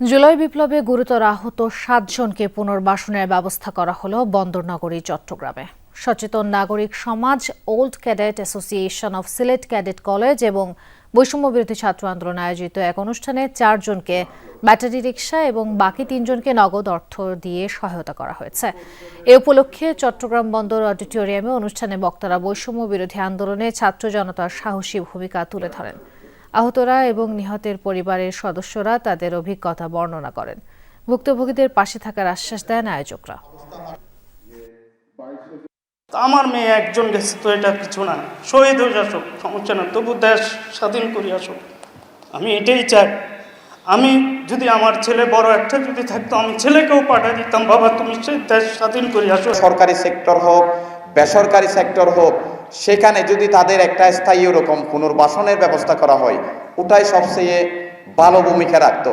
জুলাই বিপ্লবে গুরুতর আহত সাতজনকে পুনর্বাসনের ব্যবস্থা করা হলো বন্দরনগরী, চট্টগ্রামে। সচেতন নাগরিক সমাজ, old cadet association of Sylhet cadet college এবং বৈষম্য বিরোধী ছাত্র আন্দোলন আয়োজিত এক অনুষ্ঠানে চারজনকে ব্যাটারি রিক্সা এবং বাকি তিনজনকে নগদ অর্থ দিয়ে সহায়তা করা হয়েছে। এ উপলক্ষে চট্টগ্রাম বন্দর অডিটোরিয়ামে অনুষ্ঠানে বক্তারা বৈষম্য বিরোধী আন্দোলনে ছাত্র জনতার সাহসী ভূমিকা তুলে ধরেন। আহতরা এবং নিহতের পরিবারের সদস্যরা তাদের অভিজ্ঞতা বর্ণনা করেন। ভুক্তভোগীদের পাশে থাকার আশ্বাস দেন আয়োজকরা। তা আমার মেয়ে একজন গেছে তো এটা কিছু না। শহীদ হয়ে আসুক সমস্যা না তবু দেশ স্বাধীন করে আসুক আমি এটাই চাই। আমি যদি আমার ছেলে বড় একটা যদি থাকতো আমি ছেলেকেও পাঠিয়ে দিতাম বাবা তুমি সেই দেশ স্বাধীন করে আসো। সরকারি সেক্টর হোক বেসরকারি সেক্টর হোক সেখানে যদি তাদের একটা স্থায়ী ওরকম পুনর্বাসনের ব্যবস্থা করা হয়, ওটাই সবচেয়ে ভালো ভূমিকা রাখতো।